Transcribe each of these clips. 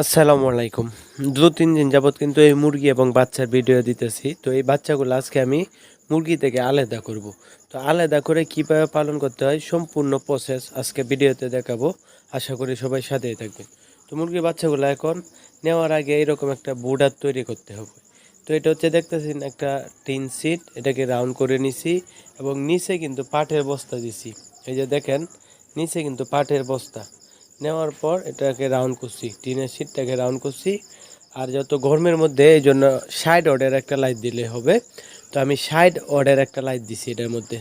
আসসালামু আলাইকুম। দু তিন দিন যাবৎ কিন্তু এই মুরগি এবং বাচ্চার ভিডিও দিতেছি। তো এই বাচ্চাগুলো আজকে আমি মুরগি থেকে আলাদা করব। তো আলাদা করে কীভাবে পালন করতে হয় সম্পূর্ণ প্রসেস আজকে ভিডিওতে দেখাবো। আশা করি সবাই সাথেই থাকবেন। তো মুরগির বাচ্চাগুলো এখন নেওয়ার আগে এরকম একটা বুডার তৈরি করতে হবে। তো এটা হচ্ছে দেখতেছেন একটা টিন সিট এটাকে রাউন্ড করে নিছি এবং নিচে কিন্তু পাটের বস্তা দিছি। এই যে দেখেন, নিচে কিন্তু পাটের বস্তা। নেওয়ার পর এটাকে রাউন্ড করছি। টিনের শিটটাকে রাউন্ড করছি। আর যত গরমের মধ্যে, এই জন্য সাইড অর্ডার একটা লাইট দিলে হবে। তো আমি সাইড অর্ডার একটা লাইট দিছি এটার মধ্যে।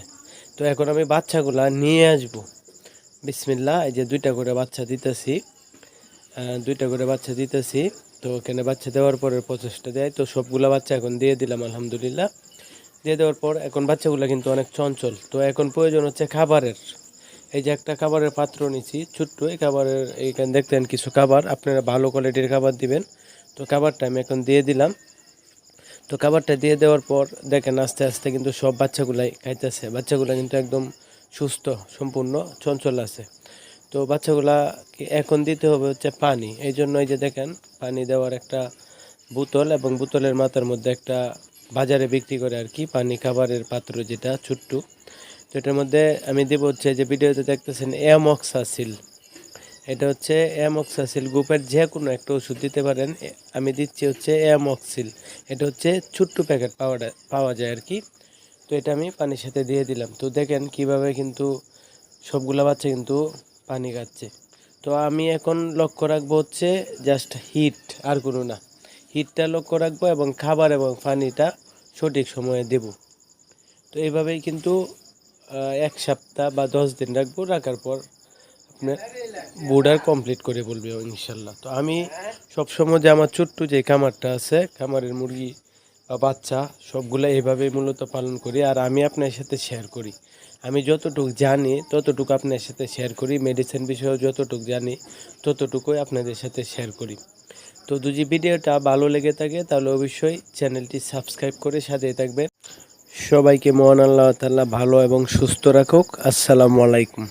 তো এখন আমি বাচ্চাগুলা নিয়ে আসব। বিসমিল্লা এই যে দুইটা করে বাচ্চা দিতেছি। দুইটা করে বাচ্চা দিতেছি। তো এখানে বাচ্চা দেওয়ার পরের প্রচেষ্টা দেয়। তো সবগুলা বাচ্চা এখন দিয়ে দিলাম, আলহামদুলিল্লাহ। দিয়ে দেওয়ার পর এখন বাচ্চাগুলো কিন্তু অনেক চঞ্চল। তো এখন প্রয়োজন হচ্ছে খাবারের। এই যে একটা খাবারের পাত্র নিছি, ছোট্ট এই খাবারের, এইখানে দেখতেন কিছু খাবার, আপনারা ভালো কোয়ালিটির খাবার দিবেন। তো খাবারটা আমি এখন দিয়ে দিলাম। তো খাবারটা দিয়ে দেওয়ার পর দেখেন আস্তে আস্তে কিন্তু সব বাচ্চাগুলাই খাইতেছে। বাচ্চাগুলা কিন্তু একদম সুস্থ, সম্পূর্ণ, চঞ্চল আছে। তো বাচ্চাগুলা এখন দিতে হবে হচ্ছে পানি। এই জন্য এই যে দেখেন, পানি দেওয়ার একটা বোতল এবং বোতলের মাথার মধ্যে একটা বাজারে বিক্রি করে আর কি, পানি খাবারের পাত্র যেটা, ছোট্ট। তো এটার মধ্যে আমি দেবো হচ্ছে যে ভিডিওতে দেখতেছেন অ্যামক্সাসিল এটা হচ্ছে অ্যামক্সাসিল গ্রুপের যে কোনো একটা ওষুধ দিতে পারেন। আমি দিচ্ছি হচ্ছে অ্যামক্সিল এটা হচ্ছে ছোট্ট প্যাকেট পাওয়া পাওয়া যায় আর কি। তো এটা আমি পানির সাথে দিয়ে দিলাম। তো দেখেন কীভাবে কিন্তু সবগুলা বাচ্চা কিন্তু পানি খাচ্ছে। তো আমি এখন লক্ষ্য রাখব হচ্ছে জাস্ট হিট আর কোনো না। হিটটা লক্ষ্য রাখব এবং খাবার এবং পানিটা সঠিক সময়ে দেব। তো এইভাবেই কিন্তু এক সপ্তাহ বা দশ দিন রাখব, রাখার পর আপনার বোর্ডার কমপ্লিট করে বলবে ইনশাল্লাহ। তো আমি সবসময় যে আমার ছোট্ট যে খামারটা আছে, খামারের মুরগি বা বাচ্চা, সবগুলো এইভাবেই মূলত পালন করি আর আমি আপনার সাথে শেয়ার করি। আমি যতটুকু জানি, ততটুকু আপনার সাথে শেয়ার করি মেডিসিন বিষয়েও যতটুকু জানি, ততটুকুই আপনাদের সাথে শেয়ার করি। তো যদি ভিডিওটা ভালো লেগে থাকে, তাহলে অবশ্যই চ্যানেলটি সাবস্ক্রাইব করে সাথে থাকবেন। সবাইকে মহান আল্লাহ তাল্লাহ ভালো এবং সুস্থ রাখুক। আসসালামু আলাইকুম।